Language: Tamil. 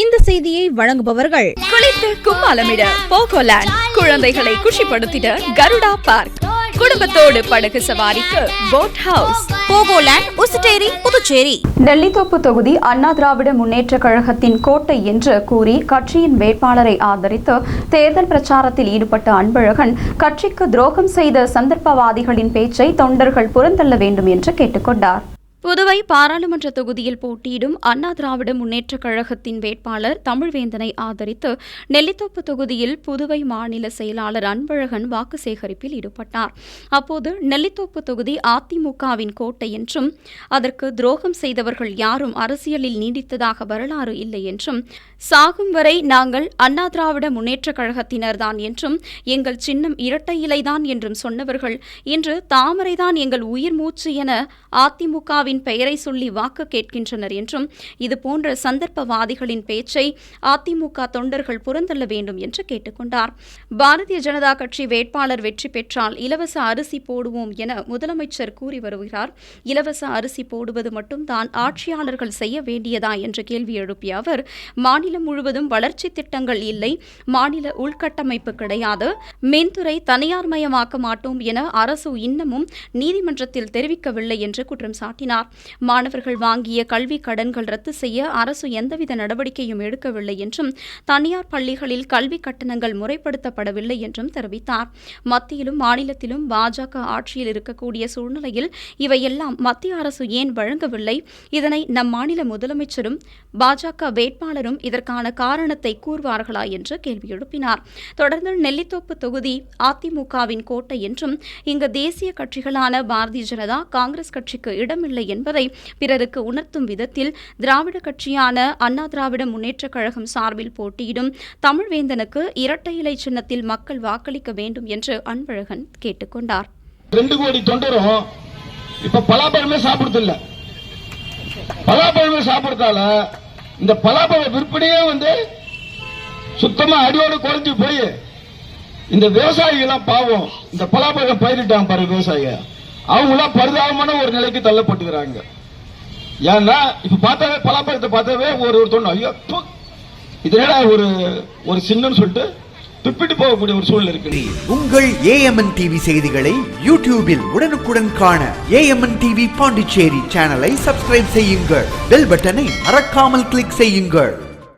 இந்த செய்தியை வழங்குபவர்கள் குளித்து கும்மாலமிட போகோலேண்ட் குழந்தைகளை குஷிப்படுத்திட கருடா பார்க். குடும்பத்தோடு படகு சவாரிக்கு போட் ஹவுஸ் போகோலேண்ட் உசுட்டேரி புதுச்சேரி. நெல்லித்தோப்பு தொகுதி அண்ணா திராவிட முன்னேற்ற கழகத்தின் கோட்டை என்று கூறி கட்சியின் வேட்பாளரை ஆதரித்து தேர்தல் பிரச்சாரத்தில் ஈடுபட்ட அன்பழகன் கட்சிக்கு துரோகம் செய்த சந்தர்ப்பவாதிகளின் பேச்சை தொண்டர்கள் புறந்தள்ள வேண்டும் என்று கேட்டுக்கொண்டார். புதுவை பாராளுமன்ற தொகுதியில் போட்டியிடும் அண்ணா திராவிட முன்னேற்றக் கழகத்தின் வேட்பாளர் தமிழ்வேந்தனை ஆதரித்து நெல்லித்தோப்பு தொகுதியில் புதுவை மாநில செயலாளர் அன்பழகன் வாக்கு சேகரிப்பில் ஈடுபட்டார். அப்போது நெல்லித்தோப்பு தொகுதி அதிமுகவின் கோட்டை என்றும் அதற்கு துரோகம் செய்தவர்கள் யாரும் அரசியலில் நீடித்ததாக வரலாறு இல்லை என்றும் சாகும் வரை நாங்கள் அண்ணா திராவிட முன்னேற்றக் கழகத்தினர்தான் என்றும் எங்கள் சின்னம் இரட்டை இலைதான் என்றும் சொன்னவர்கள் இன்று தாமரைதான் எங்கள் உயிர் மூச்சு என அதிமுகவின் பெயரை சொல்லி வாக்கு கேட்கின்றனர் என்றும் இதுபோன்ற சந்தர்ப்பவாதிகளின் பேச்சை அதிமுக தொண்டர்கள் புறந்தள்ள வேண்டும் என்று கேட்டுக்கொண்டார். பாரதிய ஜனதா கட்சி வேட்பாளர் வெற்றி பெற்றால் இலவச அரிசி போடுவோம் என முதலமைச்சர் கூறி வருகிறார். இலவச அரிசி போடுவது மட்டும்தான் ஆட்சியாளர்கள் செய்ய வேண்டியதா என்ற கேள்வி எழுப்பிய அவர் மாநிலம் முழுவதும் வளர்ச்சி திட்டங்கள் இல்லை மாநில உள்கட்டமைப்பு கிடையாது மின்துறை தனியார்மயமாக்க மாட்டோம் என அரசு இன்னமும் நீதிமன்றத்தில் தெரிவிக்கவில்லை என்று குற்றம் சாட்டினார். மாணவர்கள் வாங்கிய கல்வி கடன்கள் ரத்து செய்ய அரசு எந்தவித நடவடிக்கையும் எடுக்கவில்லை என்றும் தனியார் பள்ளிகளில் கல்வி கட்டணங்கள் முறைப்படுத்தப்படவில்லை என்றும் தெரிவித்தார். மத்தியிலும் மாநிலத்திலும் பாஜக ஆட்சியில் இருக்கக்கூடிய சூழ்நிலையில் இவையெல்லாம் மத்திய அரசு ஏன் வழங்கவில்லை? இதனை நம் மாநில முதலமைச்சரும் பாஜக வேட்பாளரும் இதற்கான காரணத்தை கூறுவார்களா என்று கேள்வி எழுப்பினார். தொடர்ந்து நெல்லித்தோப்பு தொகுதி அதிமுகவின் கோட்டை என்றும் இங்கு தேசிய கட்சிகளான பாரதிய ஜனதா காங்கிரஸ் கட்சிக்கு இடமில்லை என்பதை பிறருக்கு உணர்த்தும் விதத்தில் திராவிட கட்சியான அண்ணா திராவிட முன்னேற்றக் கழகம் சார்பில் போட்டியிடும் தமிழ்வேந்தனுக்கு இரட்டை இலை சின்னத்தில் மக்கள் வாக்களிக்க வேண்டும் என்று அன்பழகன் கேட்டுக்கொண்டார் ரெண்டு கோடி தொண்டரும் இப்ப பலாப்பழமே சாப்பிடுறது பலாப்பழமே சாப்பிடுறதால இந்த பலாப்பழ விற்பனையே வந்து சுத்தமா அடியோடு குறைஞ்சு போய் இந்த விவசாயிகள் பாவம். இந்த பலாப்பழம் பயிரிட்டாங்க பாரு விவசாயிங்க அவங்களாம் பரிதாபமான ஒரு நிலைக்கு தள்ளப்பட்டுக்கிறாங்க. ஏன்னா இப்ப பார்த்தாவே பலாப்பழத்தை பார்த்தாவே ஒரு ஒரு தொண்டை. ஐயோ ப்பு, ஒரு ஒரு சின்னன்னு சொல்லிட்டு துப்பிட்டு போகக்கூடிய ஒரு சூழல் இருக்கு. உங்கள் ஏஎம்என் டிவி செய்திகளை யூடியூபில் உடனுக்குடன் காண ஏஎம்என் டிவி பாண்டிச்சேரி சேனலை சப்ஸ்கிரைப் செய்யுங்கள். பெல் பட்டனை மறக்காமல் கிளிக் செய்யுங்கள்.